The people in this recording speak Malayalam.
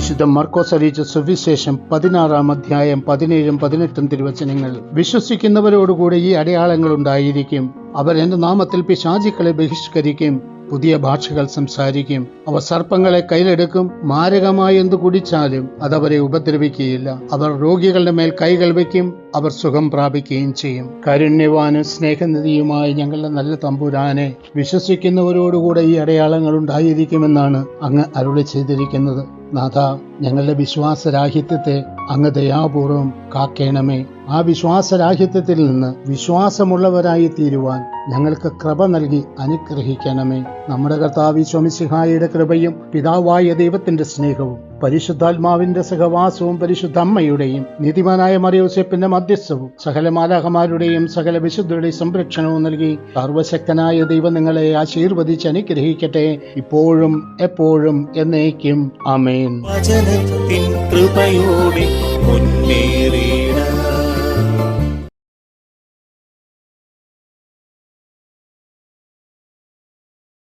വിശുദ്ധ മർക്കോസ് അറിയിച്ച സുവിശേഷം പതിനാറാം അധ്യായം പതിനേഴും പതിനെട്ടും തിരുവചനങ്ങൾ. വിശ്വസിക്കുന്നവരോടുകൂടി ഈ അടയാളങ്ങൾ ഉണ്ടായിരിക്കും. അവർ എന്റെ നാമത്തിൽ പിശാചിക്കളെ ബഹിഷ്കരിക്കും പുതിയ ഭാഷകൾ സംസാരിക്കും. അവ സർപ്പങ്ങളെ കയ്യിലെടുക്കും മാരകമായി എന്തു കുടിച്ചാലും അതവരെ ഉപദ്രവിക്കുകയില്ല. അവർ രോഗികളുടെ മേൽ കൈകൾ വയ്ക്കും അവർ സുഖം പ്രാപിക്കുകയും ചെയ്യും. കാരുണ്യവാനും സ്നേഹനിധിയുമായ ഞങ്ങളുടെ നല്ല തമ്പുരാനെ വിശ്വസിക്കുന്നവരോടുകൂടെ ഈ അടയാളങ്ങൾ ഉണ്ടായിരിക്കുമെന്നാണ് അങ്ങ് അരുളി ചെയ്തിരിക്കുന്നത്. നാഥ ഞങ്ങളുടെ വിശ്വാസരാഹിത്യത്തെ അങ്ങ് ദയാപൂർവം കാക്കേണമേ. ആ വിശ്വാസരാഹിത്യത്തിൽ നിന്ന് വിശ്വാസമുള്ളവരായി തീരുവാൻ ഞങ്ങൾക്ക് കൃപ നൽകി അനുഗ്രഹിക്കണമേ. നമ്മുടെ കർത്താവ് ശോമിസിഹായുടെ കൃപയും പിതാവായ ദൈവത്തിന്റെ സ്നേഹവും പരിശുദ്ധാത്മാവിന്റെ സഹവാസവും പരിശുദ്ധ അമ്മയുടെയും നീതിമാനായ മറിയോസെപ്പിന്റെ മധ്യസ്ഥവും സകല മാലാഹമാരുടെയും സകല വിശുദ്ധരുടെയും സംരക്ഷണവും നൽകി സർവശക്തനായ ദൈവം നിങ്ങളെ ആശീർവദിച്ച് അനുഗ്രഹിക്കട്ടെ. ഇപ്പോഴും എപ്പോഴും എന്നേക്കും. ആമേൻ. വചനത്തിൻ കൃപയോടെ മുന്നേറി